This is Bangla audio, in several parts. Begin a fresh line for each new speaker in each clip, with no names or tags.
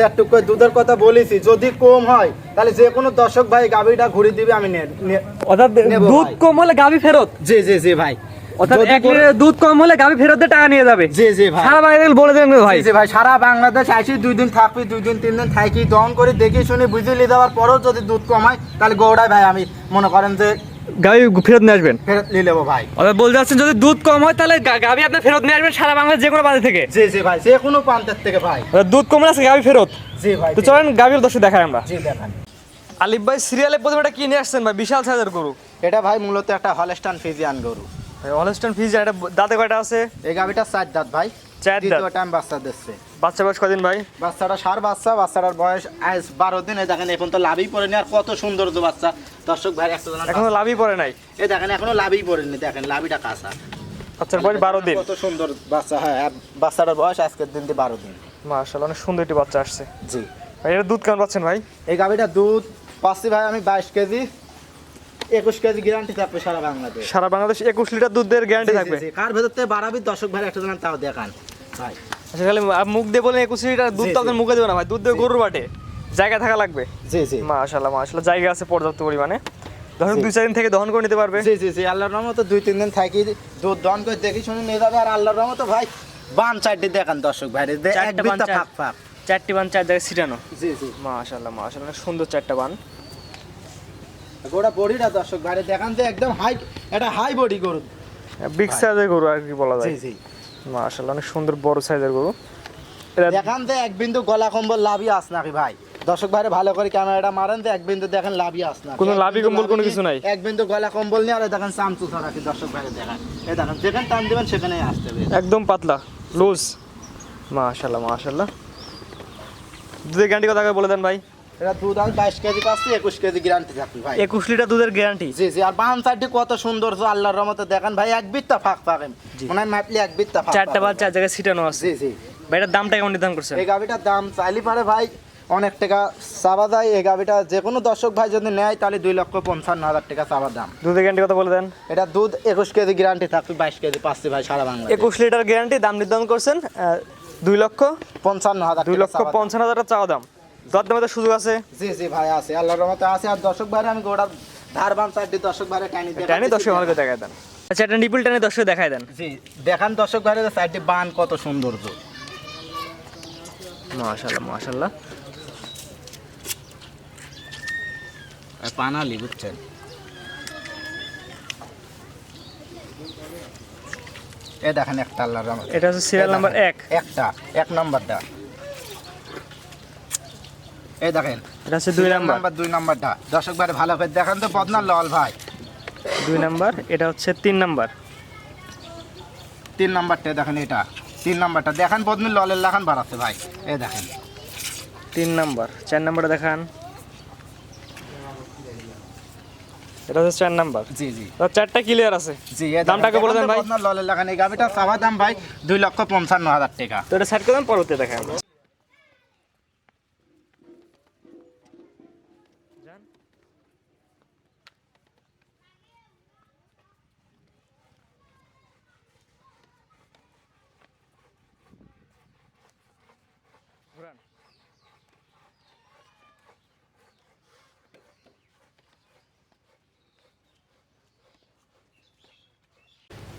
একটু করে দুধের কথা বলেছি যদি কম হয় তাহলে যে কোনো দর্শক ভাই গাভিটা ঘুরে দিবে আমি
অর্থাৎ দুধ কম হলে গাভি ফেরত?
জি জি জি ভাই।
অর্থাৎ এক লিটার দুধ কম হলে গাভি ফেরত টাকা নিয়ে যাবে।
জি জি ভাই।
সারা বাইরে বলে দেবেন ভাই।
জি জি ভাই সারা বাংলাদেশ আইসি দুই দিন থাকবি দুই দিন তিন দিন থাকি দহন করে দেখে শুনে বুঝিয়ে দেওয়ার পরেও যদি দুধ কমায় তাহলে গৌড়ায় ভাই আমি মনে করেন যে
গাভি ফেরত নিয়ে আসবেন।
ফেরত নিয়ে নেব ভাই।
অর্থাৎ বলতে চাচ্ছেন যদি দুধ কম হয় তাহলে গা- গাভি আপনি ফেরত নিয়ে আসবেন সারা বাংলাদেশ যে কোনো বাজার থেকে।
জি জি ভাই যে কোনো প্রান্তের থেকে ভাই।
দুধ কমলে আছে গাভি ফেরত।
জি ভাই
তো চলেন গাভির দর্শক দেখাই আমরা।
জি দেখান।
আলিফ ভাই সিরিয়ালে প্রথমে এটা কিনে আসছেন ভাই? বিশাল সাইজের গরু।
এটা ভাই মূলত একটা হলস্টান ফিজিয়ান গরু।
হলস্টন ফিজ এটা দাঁতে কয়টা আছে?
এই গাভিটা চার দাঁত ভাই। দ্বিতীয় টাইম বাচ্চা দিচ্ছে।
বাচ্চা বয়স কদিন ভাই?
বাচ্চাটা সার বাচ্চা বাচ্চাটার বয়স আজ বারো দিন। এই দেখেন এখন তো লাভই পড়েনি আর কত সুন্দর তো বাচ্চা। দর্শক ভাই
এখনও লাভই পড়ে নাই?
দেখেন এখনও লাভই পড়েনি দেখেন লাভিটা কাঁচা।
বাচ্চার বয়স বারো দিন।
কত সুন্দর বাচ্চা হ্যাঁ আর বাচ্চাটার বয়স আজকের দিন দিয়ে বারো দিন।
মাশাআল্লাহ অনেক সুন্দর একটি বাচ্চা আসছে।
জি।
ভাই এটা দুধ কেমন পাচ্ছেন ভাই?
এই গাভিটা দুধ পাচ্ছি ভাই আমি বাইশ কেজি। একুশ কেজি গ্যারান্টি থাকবে সারা বাংলাদেশ।
সারা বাংলাদেশ একুশ লিটার দুধের গ্যারান্টি থাকবে।
কার ভেতর থেকে বাড়াবি দর্শক ভাই একটা জানান তাও দেখান।
আচ্ছা আপ- মুখ দিয়ে বলেন একুশ লিটার দুধ তো আপনার মুখে দেবে না ভাই। দুধ দিয়ে গরুর বাটে। জায়গা থাকা লাগবে?
জি জি।
মাশাআল্লাহ মাশাআল্লাহ। জায়গা আছে পর্যাপ্ত পরিমাণে। ধরুন দুই চার দিন থেকে দহন করে নিতে পারবে।
জি জি জি। আল্লাহর রহমত দুই তিন দিন থাকি দুধ দন করে দেখি শুনে নিয়ে যাবে। আর আল্লাহর রহমত ভাই বান চারটি দেখান দর্শক ভাই। এক
চারটে বান
ফাঁক ফাঁক।
চারটি বান চার জায়গায় ছিটানো।
জি জি।
মাশাআল্লাহ মাশাআল্লাহ। অনেক সুন্দর চারটা বান।
গোড়া বডিটা দর্শক ভাই দেখান যে একদম হাই এটা হাই বডি গরু।
বিগ সাইজের গরু আর কি বলা যায়।
জি জি।
মাশাআল্লাহ অনেক সুন্দর বড় সাইজের গরু।
দেখান যে এক বিন্দু গলা কম্বল লাভই আস নাকি ভাই? দর্শক ভাইরে ভালো করে ক্যামেরাটা মারেন যে এক বিন্দু দেখেন লাভই আস না
কোনো লাভি কম্বল কোনো কিছু নাই।
এক বিন্দু গলা কম্বল নিয়ে আর দেখেন চামচু ছাড়া কি দর্শক ভাইরে দেখান এই দেখেন যেখানে টাইম দেবেন সেখানেই আসতে হবে।
একদম পাতলা লুজ মাশাআল্লাহ মাশাআল্লাহ। দুধের গ্যারান্টি কথা বলে দেন ভাই।
এটা দুধ আমি বাইশ কেজি পাচ্ছি একুশ কেজি গ্যারান্টি থাকবে ভাই।
একুশ লিটার দুধের গ্যারান্টি
জি জি আর বাম কত সুন্দর আল্লাহর রহমতে দেখেন ভাই এক ফাঁক মনে হয় মাপলি এক ফাঁক
চারটা। বান চার জায়গায় ছিটানো আছে।
জি জি।
ভাই এটার দামটা কেমন নির্ধারণ করছেন?
এই গাভিটার দাম চাইলে পারে ভাই অনেক টাকা চাবা যায়। এই গাভিটা যে কোনো দর্শক ভাই যদি নেয় তাহলে দুই লক্ষ পঞ্চান্ন হাজার টাকা চাবা দাম।
দুধের গ্যারান্টি কথা বলে দেন।
এটা দুধ একুশ কেজি গ্যারান্টি থাকবে বাইশ কেজি পাচ্ছি ভাই সারা বাংলা
একুশ লিটার গ্যারান্টি দাম নির্ধারণ করছেন দুই লক্ষ
পঞ্চান্ন হাজার
দুই লক্ষ পঞ্চান্ন হাজার টাকা চাওয়া দাম। দর দামে তো সুযোগ আছে?
জি জি ভাই আছে। আল্লাহর রহমতে আছে। আর দর্শক ভাইরে আমি গোড়ার ধার বাম সাইড দর্শক ভাইরে
টানি দশে ভালো করে দেখায় দেন। আচ্ছা এটা নিপুল টানে দশে দেখায় দেন।
জি দেখান দর্শক ভাইরে সাইডে বান কত সৌন্দর্য।
মাশাল্লাহ মাশাল্লাহ
পানালি বুঝছেন? এ দেখেন একটা আল্লাহর রহমতে।
এটা হচ্ছে সিরিয়াল নাম্বার এক।
একটা এক নাম্বারটা এই দেখেন।
এটা হচ্ছে দুই নাম্বার।
নাম্বার দুই নাম্বারটা। দর্শক ভাই ভালো করে দেখান তো বদনার লল ভাই।
দুই নাম্বার এটা হচ্ছে তিন নাম্বার।
তিন নাম্বারটা দেখেন এটা। তিন নাম্বারটা। দেখান বদনির ললের লাখান বাড়াচ্ছে ভাই। এই দেখেন।
তিন নাম্বার চার নাম্বারটা দেখান। এটা হচ্ছে চার নাম্বার।
জি জি।
চারটা ক্লিয়ার আছে।
জি এই
দামটাকে বলে দেন ভাই।
বদনার ললের এই দাম ভাই দুই লক্ষ পঞ্চান্ন হাজার টাকা।
তো এটা সাইড করে দেন পরবর্তী দেখায়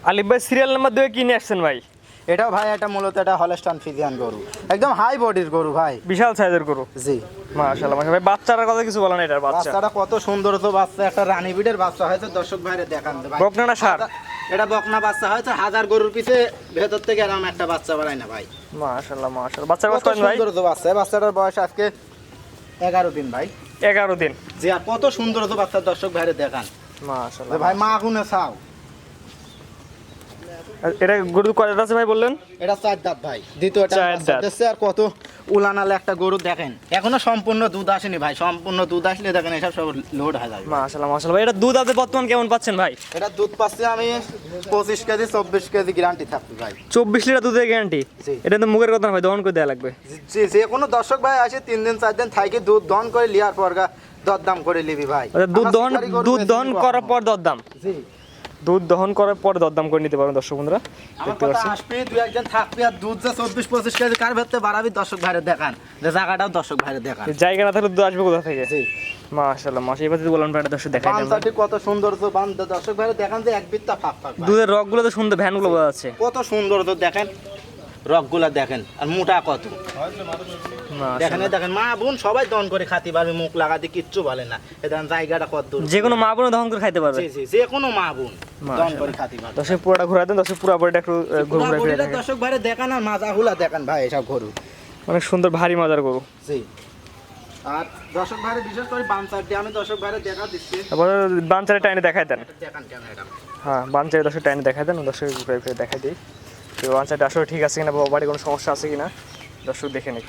আলিফ ভাই সিরিয়াল নাম্বার দুয়ে কিনে আসছেন ভাই?
এটাও ভাই এটা মূলত এটা হলস্টান ফিজিয়ান গরু। একদম হাই বডির গরু ভাই।
বিশাল সাইজের গরু।
জি।
মাশাআল্লাহ ভাই বাচ্চাটার কথা কিছু বলেন এটার বাচ্চা।
বাচ্চাটা কত সুন্দর তো বাচ্চা একটা রানী বিটের বাচ্চা হয়েছে দর্শক ভাইরে দেখান ভাই।
বকনা না ষাঁড়?
এটা বকনা বাচ্চা হয়েছে হাজার গরুর পিছে ভেতর থেকে এরকম একটা বাচ্চা বাড়ায় না ভাই।
মাশাআল্লাহ মাশাআল্লাহ। বাচ্চার বয়স
কত
ভাই?
সুন্দর তো বাচ্চা বাচ্চাটার বয়স আজকে এগারো দিন ভাই।
এগারো দিন।
জি আর কত সুন্দর তো বাচ্চা দর্শক ভাইরে দেখান।
মাশাআল্লাহ
ভাই মা আগুনে চাও।
এটা গরু কয়টা আছে ভাই বললেন?
এটা চার দাঁত ভাই। দ্বিতীয়টা
চার দাঁত।
আর কত উলানালে একটা গরু দেখেন। এখনও সম্পূর্ণ দুধ আসেনি ভাই সম্পূর্ণ দুধ আসলে দেখেন এসব সব লোড হয়ে যাবে।
মাশাআল্লাহ মাশাআল্লাহ। ভাই এটা দুধ আপনি বর্তমান কেমন পাচ্ছেন ভাই?
এটা দুধ পাচ্ছি আমি পঁচিশ কেজি চব্বিশ কেজি গ্যারান্টি থাকবে ভাই।
চব্বিশ লিটার দুধের গ্যারান্টি এটা তো মুখের কথা না ভাই দহন করে দেওয়া লাগবে।
যে যে কোনো দর্শক ভাই আসে তিন দিন চার দিন থাকি দুধ দহন করে লিয়ার পর দরদাম করে নিবি ভাই।
দুধ
আমরা
দহন দুধ দহন করার পর দরদাম?
জি।
দুধ দহন করার পরে দরদাম করে নিতে পারবেন দর্শক বন্ধুরা। দেখতে পাচ্ছেন?
আসবি দুই একজন থাকবি আর দুধ যে চব্বিশ পঁচিশ কেজি কার ভেতরে বাড়াবি দর্শক ভাইরে দেখান। যে জায়গাটাও দর্শক ভাইরে দেখান।
জায়গা না থাকলে দুধ আসবে কোথা থেকে?
জি।
মাশাআল্লাহ মাশা এবার যদি প্রাণটা দর্শক দেখাই দেন
কত সুন্দর তো বান দর্শক ভাইরে দেখান যে এক বিত্তা ফাঁক ফাঁক।
দুধের রকগুলো তো সুন্দর ভ্যানগুলো বোঝা যাচ্ছে।
কত সুন্দর তো দেখেন রকগুলা দেখেন আর মোটা কত। দেখেন দেখেন মা বোন সবাই দন করে খাতি পারবে মুখ লাগাতে কিচ্ছু বলে না। দেখেন জায়গাটা কত দূর।
যে কোনো মা দহন করে খাইতে পারবে।
জি জি যে কোনো মা বোন দন করে খাতি পারবে।
দর্শক পুরোটা ঘুরে দেন দর্শক পুরো বডিটা একটু ঘুরে ঘুরে।
দর্শক ভাইরে দেখান আর মাজাগুলা দেখান ভাই এসব গরু।
অনেক সুন্দর ভারী মজার গরু।
জি। আর দর্শক ভাইরে বিশেষ করে বানসারটি আমি দর্শক ভাইরে দেখা দিচ্ছি।
তারপরে বাঞ্চারে টাইনে দেখাই দেন।
দেখান
হ্যাঁ বাঞ্চারে দর্শক টাইনে দেখাই দেন দর্শক ঘুরে ফিরে দেখাই দিই। তো বাঞ্চাটা আসলে ঠিক আছে কিনা বা বাড়ি কোনো সমস্যা আছে কিনা দর্শক দেখে নিক।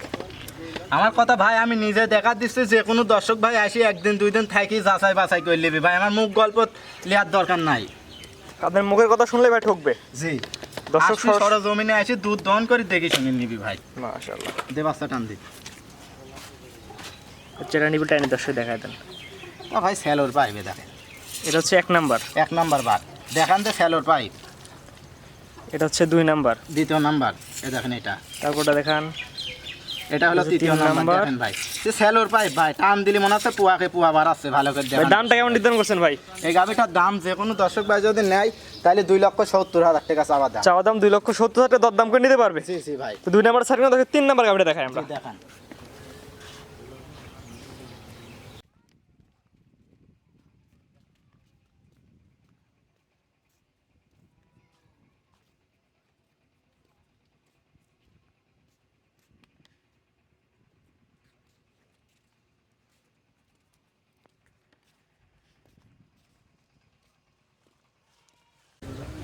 আমার কথা ভাই আমি নিজে দেখা দিচ্ছি যে কোনো দর্শক ভাই আসি একদিন দুই দিন থাকি যাচাই বাছাই করে নেবে ভাই। আমার মুখ গল্প লিয়ার দরকার নাই।
আপনার মুখের কথা শুনলে ভাই ঠকবে।
জি। দর্শক সরজমিনে আসি দুধ দহন করে দেখে শুনে নিবি ভাই।
মাশাআল্লাহ।
দে বাচ্চা টান দি।
চেরা নিবি টাইনে দর্শক দেখাই দেন।
ও ভাই স্যালোর পাইবে দেখেন।
এটা হচ্ছে এক নাম্বার।
এক নাম্বার বার। দেখান যে স্যালোর পাইপ।
এটা হচ্ছে দুই নাম্বার।
দ্বিতীয় নাম্বার। এ দেখেন এটা।
তারপরটা দেখান।
এটা হলো তৃতীয় নাম্বার। দেখেন ভাই। যে স্যালোর পাইপ ভাই টান দিলি মনে হচ্ছে পুয়াকে পুয়া বাড়াচ্ছে ভালো করে দেখেন।
দামটা কেমন নির্ধারণ করছেন ভাই?
এই গাভিটার দাম যে কোনো দর্শক ভাই যদি নেয় তাহলে দুই লক্ষ সত্তর হাজার টাকা চাওয়া দাম।
চাওয়া দাম দুই লক্ষ সত্তর হাজার টাকা দরদাম করে নিতে পারবে?
জি জি ভাই।
তো দুই নাম্বার সার্ভিস তিন নাম্বার গাভিটা দেখাই আমরা।
দেখান।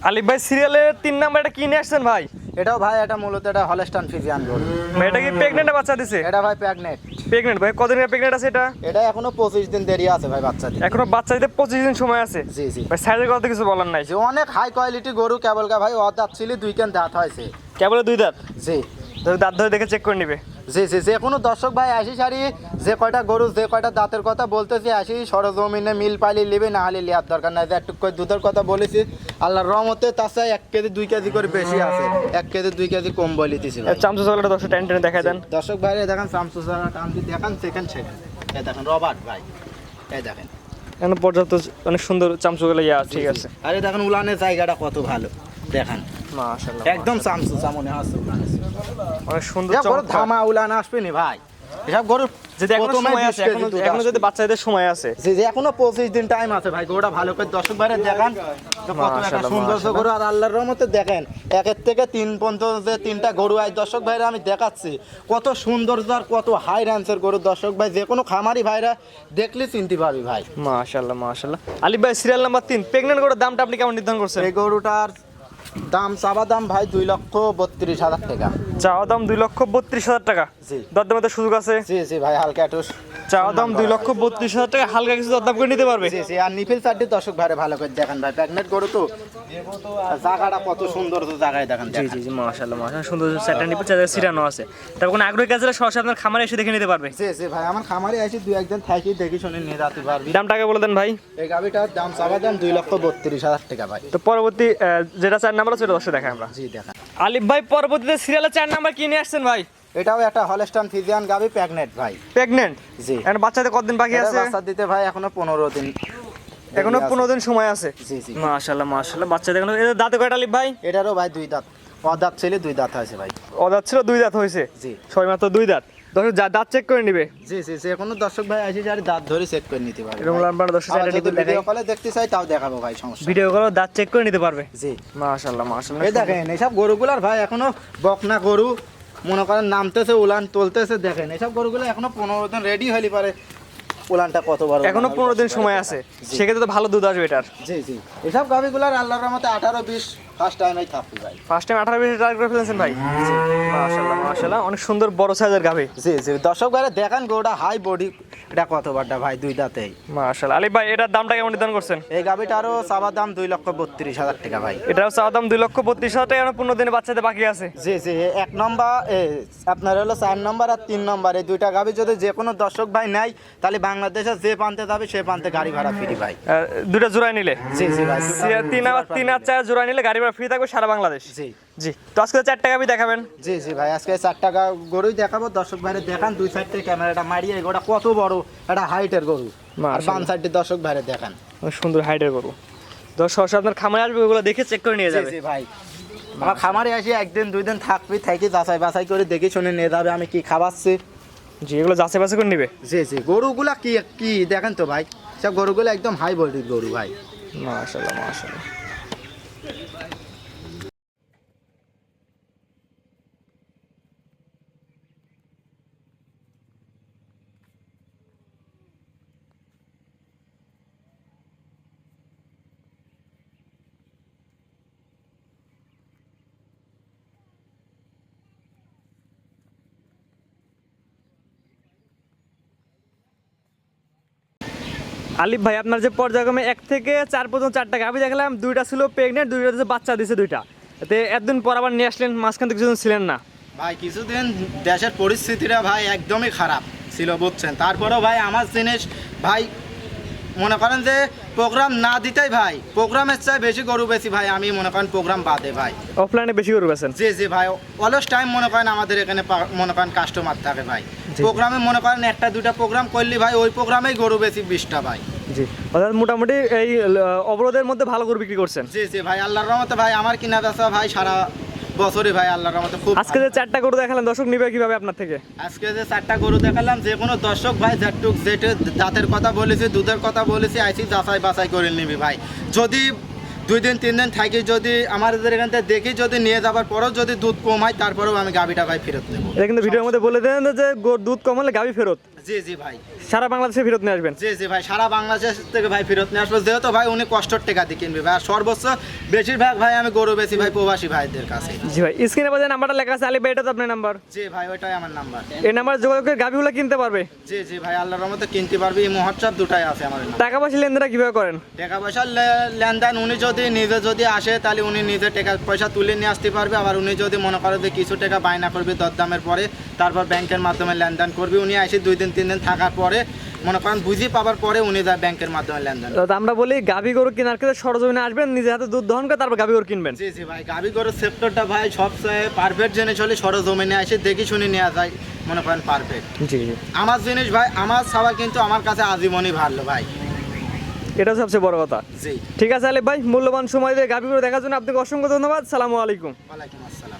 আলিফ ভাই সিরিয়ালের তিন নাম্বার এটা কিনে আসছেন ভাই?
এটাও ভাই এটা মূলত এটা হলস্টান ফিজিয়ান গরু
এটা কি প্রেগনেন্ট বাচ্চা দিছে?
এটা ভাই প্যাগনেট
প্রেগনেন্ট ভাই কতদিনের প্রেগনেন্ট আছে এটা?
এটা এখনও পঁচিশ দিন দেরি আছে ভাই বাচ্চা দিতে।
এখনও বাচ্চা দিতে পঁচিশ দিন সময় আছে।
জি জি।
ভাই সাইজের কথা কিছু বলার নাই।
যে অনেক হাই কোয়ালিটি গরু কেবল কা ভাই অদাঁত ছিল দুই কেন দাঁত হয়েছে।
কেবল দুই দাঁত?
জি।
তো দাঁত ধরে দেখে চেক করে নিবে।
জি জি যে কোনো দর্শক ভাই আসি সারি যে কয়টা গরু যে কয়টা দাঁতের কথা বলতেছি আসি সরজমিনে মিল পালি লিবে না হলে লিয়ার দরকার নাই। যে একটু করে দুধের কথা বলেছি আল্লাহর রহমতে তার চাই এক কেজি দুই কেজি করে বেশি আছে। এক কেজি দুই কেজি কম বলিতেছি ভাই।
চামচা চকলেটা দশটা টেন টেনে দেখাই দেন।
দর্শক ভাইরে দেখেন শামসু সারা টানতি দেখান সেকেন্ড সেকেন্ড এই দেখেন রবার্ট ভাই এই দেখেন।
এখন পর্যাপ্ত অনেক সুন্দর চামচুগুলো ইয়া ঠিক আছে।
আরে দেখেন উলানের জায়গাটা কত ভালো দেখেন।
মাশাআল্লাহ
একদম শামসু সামনে আসছে
অনেক সুন্দর
এসব ধামা উলান আসবে নি ভাই? এসব গরু
যদি
এখনও
সময় আছে এখনও
এখনও
যদি বাচ্চাদের সময় আছে।
জি জি এখনও পঁচিশ দিন টাইম আছে ভাই গরুটা ভালো করে দর্শক দেখান। তো কত একটা সুন্দর গরু আর আল্লাহর রহমতে দেখেন একের থেকে তিন পর্যন্ত যে তিনটা গরু আজ দর্শক ভাইরা আমি দেখাচ্ছি। কত সুন্দর আর কত হাই র্যান্সের গরু দর্শক ভাই যে কোনো খামারি ভাইরা দেখলে চিনতে পারবি ভাই।
মাশাআল্লাহ মাশাআল্লাহ। আলিফ ভাই সিরিয়াল নাম্বার তিন। প্রেগনেন্ট গরুর দামটা আপনি কেমন নির্ধারণ করছেন?
এই গরুটার দাম চাবা দাম ভাই দুই লক্ষ বত্রিশ হাজার টাকা।
চাওয়া দাম দুই লক্ষ বত্রিশ হাজার টাকা?
জি।
দরদামের সুযোগ আছে?
জি জি ভাই হালকা একটু
চাওয়া দাম দুই লক্ষ বত্রিশ হাজার টাকা হালকা কিছু দরদাম করে নিতে পারবে?
জি জি আর নিফিল চারটি দর্শক ভাইরে ভালো করে দেখেন ভাই। প্রেগনেন্ট গরু তো। জায়গাটা কত সুন্দর তো জায়গায় দেখেন
জি জি জি মাশাআল্লাহ মাশাআল্লাহ। সুন্দর চারটা নিপে চারটা সিরানো আছে। তারপর কোনো আগ্রহী কাজে সরাসরি আপনার খামারে এসে দেখে নিতে পারবে।
জি জি ভাই আমার খামারে আসি দুই একদিন থাকি দেখি শুনে নিয়ে যেতে পারবি।
দামটা আগে বলে দেন ভাই।
এই গাভিটার দাম চাবা দাম দুই লক্ষ বত্রিশ হাজার টাকা ভাই।
তো পরবর্তী যেটা চার নাম্বার আছে সেটা দর্শক আমরা।
জি দেখেন।
আলিফ ভাই পরবর্তীতে সিরিয়ালে চার নাম্বার কিনে আসছেন ভাই?
এটাও একটা হলস্টান ফিজিয়ান গাভি প্যাগনেট ভাই।
প্রেগনেন্ট
জি।
এখন বাচ্চাদের কতদিন বাকি আছে?
বাচ্চা দিতে ভাই এখনও পনেরো দিন।
এখনও
দেরি আছে।
পনেরো দিন সময় আছে?
জি জি।
মাশাআল্লাহ মাশাআল্লাহ বাচ্চাদের এখনও এদের দাঁতে কয়টা আলিফ ভাই?
এটারও ভাই দুই দাঁত। অদাঁত ছেলে দুই দাঁত হয়েছে ভাই।
অদাঁত ছিল দুই দাঁত হয়েছে?
জি।
ছয় মাত্র দুই দাঁত? দর্শক দাঁত চেক করে নিবে।
জি জি যে কোনো দর্শক ভাই আসে যার দাঁত ধরে চেক করে নিতে পারবে।
এরকম। লাম্বার দর্শক
ভিডিও কলে দেখতে চাই তাও দেখাবো ভাই সমস্যা
ভিডিও কলে দাঁত চেক করে নিতে পারবে।
জি।
মাশাআল্লাহ মাশাআল্লাহ।
এই দেখেন এইসব গরুগুলার ভাই এখনও বকনা গরু মনে করেন নামতেছে উলান তুলতেছে দেখেন এইসব গরুগুলো এখনও পনেরো দিন রেডি হইলি পারে। উলানটা কত বড়
এখনও পনেরো দিন সময় আছে। সেক্ষেত্রে তো ভালো দুধ আসবে এটার।
জি জি। এসব গাভিগুলার আল্লাহর রহমতে আঠারো বিশ ফার্স্ট থাকবি ভাই।
ফার্স্ট টাইম আঠারো বিশ টার্গেট করে ফেলেছেন ভাই? অনেক সুন্দর বড় সাইজের গাভি।
জি জি। দর্শক ভাইরা দেখান গোটা হাই বডি এটা কত বারটা ভাই দুই দাঁতেই?
মাশাল্লাহ আলিফ ভাই এটার দামটা কেমন নির্ধারণ করছেন?
এই গাভিটারও চাবার দাম দুই লক্ষ বত্রিশ হাজার টাকা ভাই।
এটাও চাওয়া দাম দুই লক্ষ বত্রিশ হাজার টাকা পনেরো দিনে বাচ্চাদের বাকি আছে।
জি জি এক নম্বর আপনার হলো চার নম্বর আর তিন নম্বর। এই দুইটা গাভি যদি যে কোনো দর্শক ভাই নেয় তাহলে বাংলাদেশে যে প্রান্তে যাবে সে প্রান্তে গাড়ি ভাড়া ফ্রি ভাই।
দুটা জোড়ায় নিলে?
জি জি ভাই।
তিন আর তিন আর চার জোড়ায় নিলে গাড়ি ভাড়া ফ্রি থাকবে সারা বাংলাদেশ।
জি।
জি। তো আজকে চারটা গাভি দেখাবেন?
জি জি ভাই আজকে চার টাকা গরুই দেখাবো। দর্শক ভাইরে দেখান দুই সাইড থেকে ক্যামেরাটা মারিয়ে। গোটা কত বড়? একটা হাইটের গরু। আর
মাশাআল্লাহ।
বাম সাইডে দর্শক ভাইরে দেখান।
সুন্দর হাইটের গরু। সরাসরি আপনার খামারে আসবে ওগুলো দেখে চেক করে নিয়ে যাবে।
জি ভাই। আমার খামারে আসি একদিন দুই দিন থাকবি থাকি যাচাই বাছাই করে দেখে শুনে নিয়ে যাবে আমি কি খাওয়াচ্ছি।
জি এগুলো যাচাই বাছাই করে নিবে?
জি জি। গরুগুলা কি কি? দেখেন তো ভাই সব গরুগুলো একদম হাই বডির গরু ভাই।
মাশাল্লাহ মাশাল্লাহ আলিফ ভাই, আপনার যে পর্যায়ক্রমে এক থেকে চার পর্যন্ত চারটা গাভি দেখলাম, দুইটা ছিল প্রেগনেন্ট দুইটা হচ্ছে বাচ্চা দিয়েছে দুইটা। এতে একদিন পর আবার নিয়ে আসলেন, মাঝখান থেকে কিছুদিন ছিলেন না।
ভাই, কিছুদিন দেশের পরিস্থিতিটা ভাই একদমই খারাপ ছিল, বুঝছেন। তারপরেও ভাই, আমার জিনিস, ভাই, মনে করেন যে প্রোগ্রাম না দিতেই ভাই প্রোগ্রামের চাই বেশি গরু বেশি ভাই আমি মনে করেন প্রোগ্রাম বাদে ভাই।
অফলাইনে বেশি গরু বেছেন
জি জি ভাই অলস টাইম মনে করেন আমাদের এখানে মনে করেন কাস্টমার থাকে ভাই। প্রোগ্রামে মনে করেন একটা দুটা প্রোগ্রাম করলি ভাই ওই প্রোগ্রামেই গরু বেশি বিশটা ভাই।
জি। অর্থাৎ মোটামুটি এই অবরোধের মধ্যে ভালো করে বিক্রি করছেন?
জি জি ভাই আল্লাহর রহমতে ভাই আমার কিনা বেচা ভাই সারা বছরই ভাই আল্লাহর রহমতে খুব
আজকে যে চারটা গরু দেখালেন দর্শক নিবে কীভাবে আপনার থেকে?
আজকে যে চারটা গরু দেখালাম যে কোনো দর্শক ভাই যেটুক যেটু দাঁতের কথা বলেছি দুধের কথা বলেছি আইসি যাচাই বাছাই করে নিবি ভাই। যদি দুই দিন তিন দিন থাকি যদি আমাদের এখান থেকে দেখি যদি নিয়ে যাবার পরেও যদি দুধ কম হয় তারপরেও আমি গাভিটা ভাই ফেরত নেব।
এটা কিন্তু ভিডিওর মধ্যে বলে দেন যে দুধ কম হলে গাভি ফেরত।
জি জি ভাই।
সারা বাংলাদেশে ফেরত নিয়ে আসবেন?
জি জি ভাই সারা বাংলাদেশ থেকে ভাই ফেরত নিয়ে আসব যেহেতু ভাই উনি কষ্টর টাকা দিয়ে কিনবে ভাই আর সর্বোচ্চ বেশিরভাগ ভাই আমি গরু বেশি ভাই প্রবাসী ভাইদের কাছে।
জি ভাই স্ক্রিনে বাজে নাম্বারটা লেখা আছে ভাই এটা তো আপনার নাম্বার।
জি ভাই ওইটাই আমার নাম্বার।
এই নাম্বার যোগাযোগ করে গাভিগুলো কিনতে পারবে?
জি জি ভাই আল্লাহর রহমতে কিনতে পারবি। এই মহোৎসব দুটাই আছে আমার
টাকা পয়সা লেনদেনটা কীভাবে করেন?
টাকা পয়সার লে- লেনদেন উনি যদি নিজে যদি আসে তাহলে উনি নিজে টাকা পয়সা তুলে নিয়ে আসতে পারবে। আবার উনি যদি মনে করে যে কিছু টাকা বায়না করবে দরদামের পরে তারপর ব্যাংকের মাধ্যমে লেনদেন করবে। উনি আসে দুই দিন তিন দিন থাকার পরে মনে করেন বুঝি পাবার পরে উনি যায় ব্যাংকের মাধ্যমে লেনদেন
তো আমরা বলি গাভি গরু কেনার ক্ষেত্রে সরজমিনে আসবেন নিজে হাতে দুধ দহন করে তারপর গাভি গরু কিনবেন।
জি জি ভাই গাবি গরুর সেক্টরটা ভাই সবচেয়ে পারফেক্ট জিনিস হলে সরজমিনে আসে দেখি শুনে নেওয়া যায় মনে করেন পারফেক্ট
জি জি।
আমার জিনিস ভাই আমার সবার কিন্তু আমার কাছে আজীবনই ভালো ভাই।
এটা সবচেয়ে বড় কথা।
জি।
ঠিক আছে আলিফ ভাই মূল্যবান সময় দিয়ে গাভি গরু দেখার জন্য আপনাকে অসংখ্য ধন্যবাদ। সালামু আলাইকুম।
ওয়ালাইকুম আসসালাম।